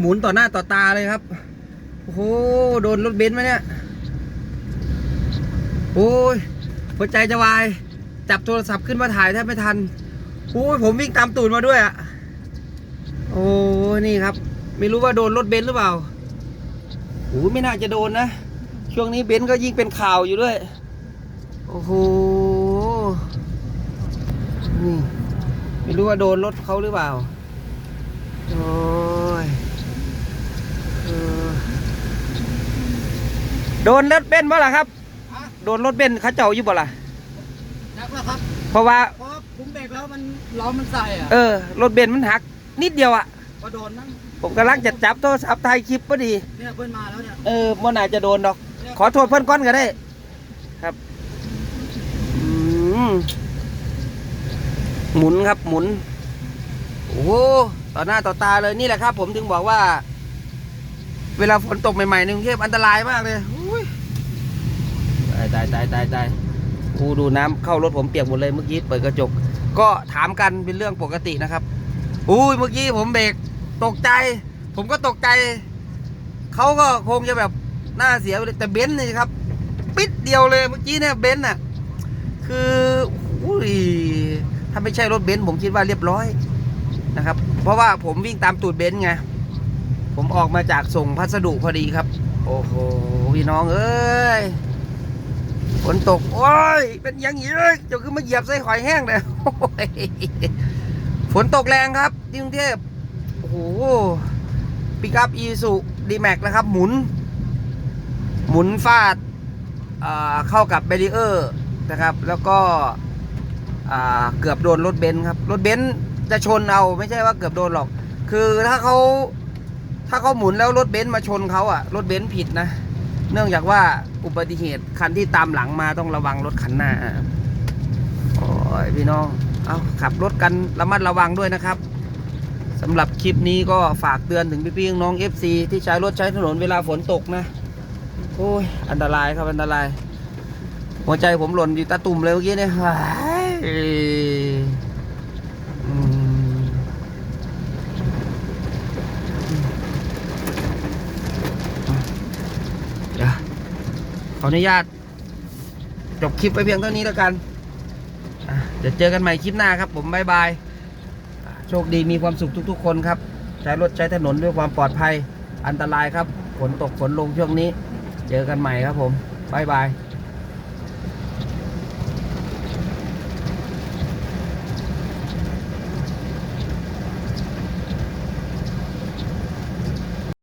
หมุนต่อหน้าต่อตาเลยครับ โอ้โห โดนรถเบนซ์มาเนี่ย โอ้ย หัวใจจะวาย จับโทรศัพท์ขึ้นมาถ่ายแทบไม่ทัน โอ้ย ผมวิ่งตามตูดมาด้วยอะโอ้นี่ครับ ไม่รู้ว่าโดนรถเบนซ์หรือเปล่าโอ้ไม่น่าจะโดนนะ ช่วงนี้เบนซ์ก็ยิ่งเป็นข่าวอยู่ด้วย โอ้โห นี่ ไม่รู้ว่าโดนรถเขาหรือเปล่า โอ้ยเออ โดนรถเบนซ์บ่ล่ะครับ โดนรถเบนซ์เขาเจ้าอยู่บ่ล่ะนักแล้วครับเพราะว่า เพราะผมเบรกแล้วมันล้อมันใส่อะเออรถเบนซ์มันหัก นิดเดียวอะก็โดนนั่นผมกำลังจะจับโทรศัพท์ถ่ายคลิปพอดี เนี่ยเพื่อนมาแล้วเนี่ยเออมันอาจจะโดนดอก ขอโทษเพื่อนก้อนก็ได้ ครับอืมหมุนครับ หมุน โอ้โหต่อหน้าต่อตาเลยนี่แหละครับ ผมถึงบอกว่า เวลาฝนตกใหม่ๆในกรุงเทพอันตรายมากเลยอุ้ย ตายตายตายตายตายกูดูน้ำเข้ารถผมเปียกหมดเลยเมื่อกี้เปิดกระจก ก็ถามกันเป็นเรื่องปกตินะครับอุ้ยเมื่อกี้ผมเบรกตกใจ ผมก็ตกใจเขาก็คงจะแบบหน้าเสียไปเลยแต่เบนซ์นี่ครับปิดเดียวเลยเมื่อกี้เนี่ยเบนซ์น่ะคืออุ้ยถ้าไม่ใช่รถเบนซ์ผมคิดว่าเรียบร้อยนะครับ เพราะว่าผมวิ่งตามตูดเบนซ์ไงผมออกมาจากส่งพัสดุพอดีครับ โอ้โหพี่น้องเอ้ย ฝนตก โอ้ย เป็นยังนี้เลยเจ้าคือมาเหยียบใส่หอยแห้งเลยฝนตกแรงครับที่กรุงเทพโอ้โหปิกอัพอีสุดีแม็กนะครับ หมุน หมุนฟาดอ่าเข้ากับเบรีเออร์นะครับ แล้วก็เกือบโดนรถเบนซ์ครับ รถเบนซ์จะชนเอาไม่ใช่ว่าเกือบโดนหรอก คือถ้าเขาถ้าเขาหมุนแล้วรถเบนซ์มาชนเขาอะรถเบนซ์ผิดนะ เนื่องจากว่าอุบัติเหตุคันที่ตามหลังมาต้องระวังรถคันหน้าโอ้ยพี่น้องเอาขับรถกันระมัดระวังด้วยนะครับสำหรับคลิปนี้ก็ฝากเตือนถึงพี่ๆน้อง FC ที่ใช้รถใช้ถนนเวลาฝนตกนะโอ้ยอันตรายครับอันตราย หัวใจผมหล่นอยู่ตาตุ่มเลยเมื่อกี้เนี่ยว้ายอืมเดี๋ยว ขออนุญาต จบคลิปไปเพียงเท่านี้แล้วกันเดี๋ยวเจอกันใหม่คลิปหน้าครับผมบายบายโชคดีมีความสุขทุก ๆ คนครับ ใช้รถใช้ถนนด้วยความปลอดภัยอันตรายครับฝนตกฝนลงช่วงนี้ เจอกันใหม่ครับผมบายบาย